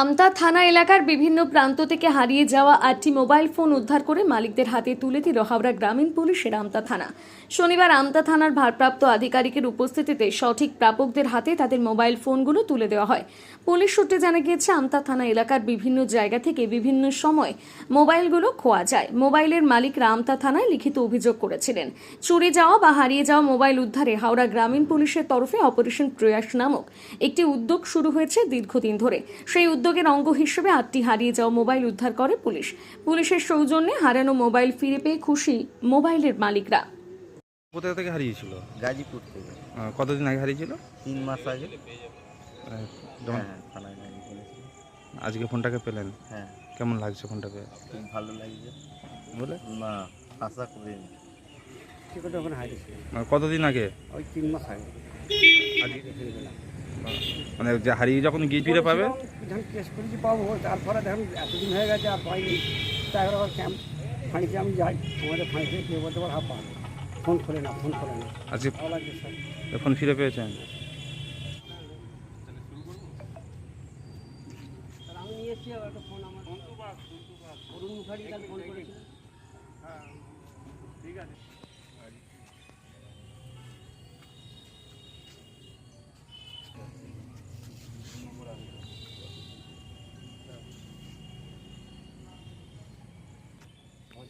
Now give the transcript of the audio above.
আমতা থানা এলাকার বিভিন্ন প্রান্ত থেকে হারিয়ে যাওয়া আটটি মোবাইল ফোন উদ্ধার করে মালিকদের হাতে তুলে দিল হাওড়া গ্রামীণ পুলিশের আমতা থানা। শনিবার আমতা থানার ভারপ্রাপ্ত আধিকারিকের উপস্থিতিতে সঠিক প্রাপকদের হাতে তাদের মোবাইল ফোনগুলো তুলে দেওয়া হয়। পুলিশ সূত্রে জানা গিয়েছে, আমতা থানা এলাকার বিভিন্ন জায়গা থেকে বিভিন্ন সময় মোবাইলগুলো খোয়া যায়। মোবাইলের মালিকরা আমতা থানায় লিখিত অভিযোগ করেছিলেন। চুরি যাওয়া বা হারিয়ে যাওয়া মোবাইল উদ্ধারে হাওড়া গ্রামীণ পুলিশের তরফে অপারেশন প্রয়াস নামক একটি উদ্যোগ শুরু হয়েছে দীর্ঘদিন ধরে। সেই উদ্যোগের অঙ্গ হিসেবে আটটি হারিয়ে যাওয়া মোবাইল উদ্ধার করে পুলিশ। পুলিশের সৌজন্যে হারানো মোবাইল ফিরে পেয়ে খুশি মোবাইলের মালিকরা। কোথা থেকে হারিয়েছিল? গাজীপুর থেকে। আহ, কতদিন আগে হারিয়েছিল? তিন মাস আগে। আহ, যেমন হ্যাঁ থানায় বলেছিল। আজকে ফোনটাকে পেলেন? হ্যাঁ। কেমন লাগছে ফোনটা পেয়ে? খুব ভালো লাগছে। বলে? না আশা করিনি। আহ, কতদিন আগে? ওই তিন মাস আগে। আজকে মানে হারিয়ে যখন গিয়ে ফিরে পাবে? যখন কেস করেছি পাবো তারপরে দেখুন এতদিন হয়ে গেছে আর পাইনি। তারপরে আবার ক্যাম্প ফাঁড়িতে আমি যাই আমাদের ফাঁড়িতে কেউ বলতে পারে হ্যাঁ পাবো। ফোন খোলে না ফোন খোলে না স্যার ফোন ফিরে পেয়েছেন? স্যার আমি নিয়ে এসেছি আবার একটা ফোন আমার। অরুণ মুখার্জি ফোন করেছিল।